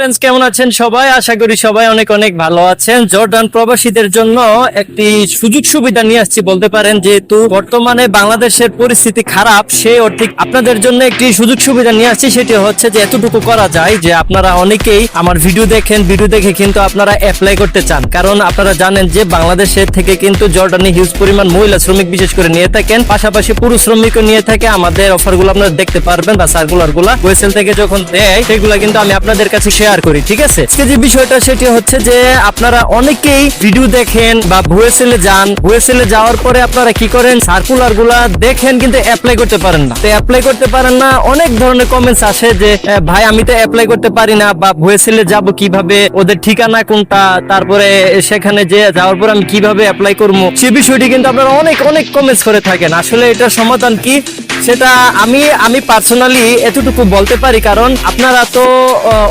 কেমন আছেন সবাই? আশা করি সবাই অনেক অনেক ভালো আছেন। জর্ডান প্রবাসীদের জন্য একটি সুযোগ সুবিধা নিয়ে আসছি বলতে পারেন, যেহেতু বর্তমানে বাংলাদেশের পরিস্থিতি খারাপ, সে আপনাদের জন্য একটি সুযোগ সুবিধা নিয়ে আসছি। সেটি হচ্ছে যে এতটুকু করা যায় যে আপনারা অনেকেই আমার ভিডিও দেখেন, ভিডিও দেখে কিন্তু আপনারা অ্যাপ্লাই করতে চান। কারণ আপনারা জানেন যে বাংলাদেশের থেকে কিন্তু জর্ডানে হিউজ পরিমাণ মহিলা শ্রমিক বিশেষ করে নিয়ে থাকেন। পাশাপাশি পুরুষ শ্রমিকও নিয়ে থাকে। আমাদের অফারগুলো আপনারা দেখতে পারবেন বা সার্কুলারগুলা। ওয়েসেল থেকে যখন দেয়, সেগুলো কিন্তু আমি আপনাদের কাছে শেয়ার করি, ঠিক আছে? আজকে যে বিষয়টা সেটি হচ্ছে যে আপনারা অনেকেই ভিডিও দেখেন বা ভুয়েসেলে যান। ভুয়েসেলে যাওয়ার পরে আপনারা কি করেন? সার্কুলারগুলা দেখেন, কিন্তু অ্যাপ্লাই করতে পারেন না। তো অ্যাপ্লাই করতে পারেন না, অনেক ধরনের কমেন্টস আসে যে ভাই, আমি তো অ্যাপ্লাই করতে পারি না বা ভুয়েসেলে যাব কীভাবে? ওদের ঠিকানা কোনটা? তারপরে সেখানে যে যাওয়ার পর আমি কীভাবে অ্যাপ্লাই করব? সে বিষয়টি কিন্তু আপনারা অনেক অনেক কমেন্টস করে থাকেন। আসলে এটার সমাধান কি? সেটা আমি আমি পার্সোনালি এতটুকু বলতে পারি, কারণ আপনারা তো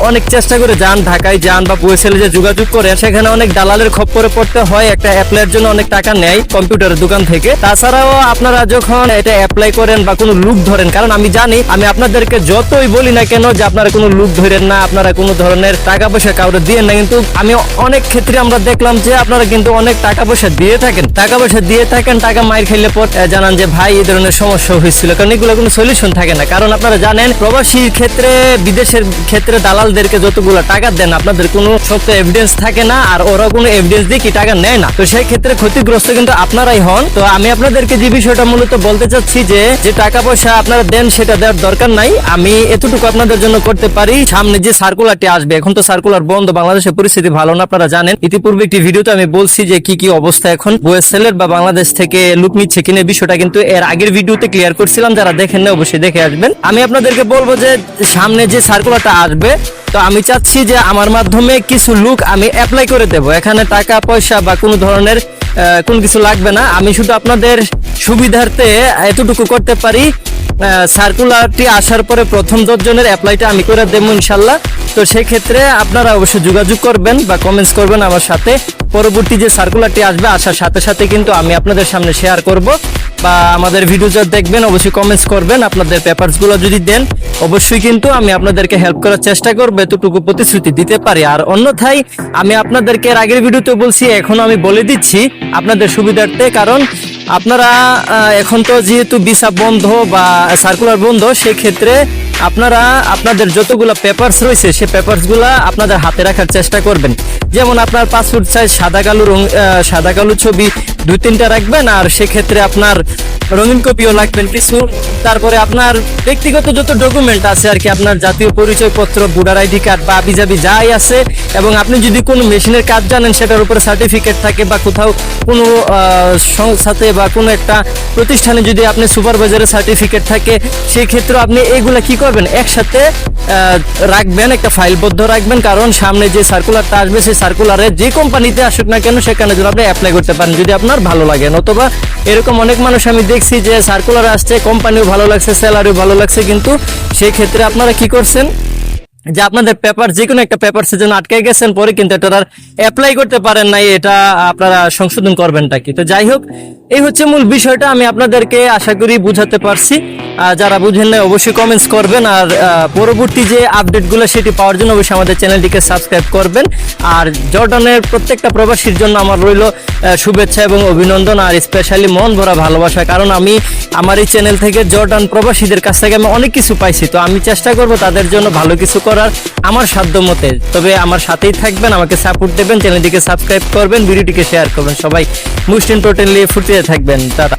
অনেক চেষ্টা করে যান, ঢাকায় যান বা বুয়েসেলে যে যোগাযোগ করেন সেখানে অনেক দালালের খপ্পরে পড়তে হয়। একটা অ্যাপ্লাইয়ের জন্য অনেক টাকা নেয় কম্পিউটারের দোকান থেকে। তাছাড়াও আপনারা যখন এটা অ্যাপ্লাই করেন বা কোনো লুক ধরেন, কারণ আমি জানি, আমি আপনাদেরকে যতই বলি না কেন যে আপনারা কোনো লুক ধরেন না, আপনারা কোনো ধরনের টাকা পয়সা কাউরে দিয়ে না, কিন্তু আমি অনেক ক্ষেত্রে আমরা দেখলাম যে আপনারা কিন্তু অনেক টাকা পয়সা দিয়ে থাকেন। টাকা পয়সা দিয়ে থাকেন, টাকা মাইর খাইলে পর জানান যে, ভাই, এই ধরনের সমস্যা হয়েছিল। কারণ এগুলো কোনো সলিউশন থাকে না। কারণ আপনারা জানেন, প্রবাসীর ক্ষেত্রে, বিদেশের ক্ষেত্রে দালালদেরকে যতগুলো টাকা দেন? আপনাদের কোনো শক্ত এভিডেন্স থাকে না, আর ওরা কোনো এভিডেন্স দিয়ে কি টাকা নেয় না? তো সেই ক্ষেত্রে ক্ষতিগ্রস্ত কিন্তু আপনারাই হন। তো আমি আপনাদেরকে যে বিষয়টা মূলত বলতে চাচ্ছি যে যে টাকা পয়সা আপনারা দেন, সেটা দেওয়ার দরকার নাই। আমি এতটুকু আপনাদের জন্য করতে পারি। সামনে যে সার্কুলারটি আসবে, এখন তো সার্কুলার বন্ধ, বাংলাদেশের পরিস্থিতি ভালো না, আপনারা জানেন। ইতিপূর্বে একটি ভিডিওতে আমি বলছি যে, কি কি অবস্থা এখন। ওয়েসেলের বা বাংলাদেশ থেকে লুক নিচ্ছে কিনে, বিষয়টা কিন্তু এর আগের ভিডিওতে ক্লিয়ার করছিলাম। যারা দেখেন না অবশ্যই দেখে আসবেন। আমি আপনাদেরকে বলব যে, সামনে যে সার্কুলারটা আসবে তো আমি চাচ্ছি যে আমার মাধ্যমে কিছু লুক আমি অ্যাপ্লাই করে দেব। এখানে টাকা, পয়সা বা কোনো ধরনের কোনো কিছু লাগবে না। আমি শুধু আপনাদের সুবিধার্থে এতটুকু করতে পারি। সার্কুলারটি আসার পরে প্রথম দশজনের অ্যাপ্লাইটা আমি করে দেবো ইনশাল্লাহ। তো সেই ক্ষেত্রে আপনারা অবশ্যই যোগাযোগ করবেন বা কমেন্টস করবেন আমার সাথে। পরবর্তী যে সার্কুলারটি আসবে, আসার সাথে সাথে কিন্তু আমি আপনাদের সামনে শেয়ার করব। বা আমাদের ভিডিও যা দেখবেন, অবশ্যই কমেন্টস করবেন। আপনাদের পেপারসগুলো যদি দেন, অবশ্যই কিন্তু আমি আপনাদেরকে হেল্প করার চেষ্টা করব, এতটুকু প্রতিশ্রুতি দিতে পারি। আর অন্যথায়, আমি আপনাদেরকে আগের ভিডিওতে বলছি এখনও আমি বলে দিচ্ছি আপনাদের সুবিধার্থে, কারণ আপনারা এখন তো যেহেতু ভিসা বন্ধ বা সার্কুলার বন্ধ, সেক্ষেত্রে আপনারা, আপনাদের যতগুলো পেপারস রয়েছে সেই পেপারসগুলা আপনাদের হাতে রাখার চেষ্টা করবেন। যেমন আপনার পাসপোর্ট সাইজ সাদা কালো রং সাদা কালো ছবি দুই তিনটা রাখবেন আর সেক্ষেত্রে আপনার রঙিন কপিও লাগবেন কিছু। তারপরে আপনার ব্যক্তিগত যত ডকুমেন্ট আছে আর কি, আপনার জাতীয় পরিচয়পত্র ভোটার আইডি কার্ড বা আবিজাবি যাই আছে, এবং আপনি যদি কোনো মেশিনের কাজ জানেন, সেটার উপরে সার্টিফিকেট থাকে বা কোথাও কোনো সংস্থাতে বা কোনো একটা প্রতিষ্ঠানে যদি আপনি সুপারভাইজারের সার্টিফিকেট থাকে সেই ক্ষেত্রে আপনি এগুলা কি করবেন? একসাথে রাখবেন, একটা ফাইলবদ্ধ রাখবেন, কারণ সামনে যে সার্কুলারটা আসবে, সেই সার্কুলারে যে কোম্পানিতে আসুক না কেন, সেখানে যেন আপনি অ্যাপ্লাই করতে পারেন। যদি আপনার ভালো লাগে, নতবা এরকম অনেক মানুষ আমি দেখছি যে সার্কুলার আসছে কোম্পানিও ভালো লাগছে স্যালারিও ভালো লাগছে, কিন্তু সেই ক্ষেত্রে আপনারা কি করছেন? যে আপনাদের পেপার যে কোনো একটা পেপার সেজন্য আটকে গেছেন, পরে কিন্তু এটা আর অ্যাপ্লাই করতে পারেন নাই, এটা আপনারা সংশোধন করবেনটা কি? তো যাই হোক এই হচ্ছে মূল বিষয়টা, আমি আপনাদেরকে আশা করি বুঝাতে পারছি। যারা বুঝেন না অবশ্যই কমেন্টস করবেন। আর পরবর্তী যে আপডেটগুলো সেটি পাওয়ার জন্য অবশ্যই আমাদের চ্যানেলটিকে সাবস্ক্রাইব করবেন। আর জর্ডানের প্রত্যেকটা প্রবাসীর জন্য আমার রইল শুভেচ্ছা এবং অভিনন্দন। আর স্পেশালি মন ভরা ভালোবাসা, কারণ আমি, আমার এই চ্যানেল থেকে জর্ডান প্রবাসীদের কাছ থেকে আমি অনেক কিছু পাইছি। তো আমি চেষ্টা করব তাদের জন্য ভালো কিছু করার আমার সাধ্য মতে। তবে আমার সাথেই থাকবেন, আমাকে সাপোর্ট দেবেন চ্যানেলটিকে সাবস্ক্রাইব করবেন ভিডিওটিকে শেয়ার করবেন। সবাই মুসলিম টোটেনলি ফুটিয়ে থাকবেন টাটা।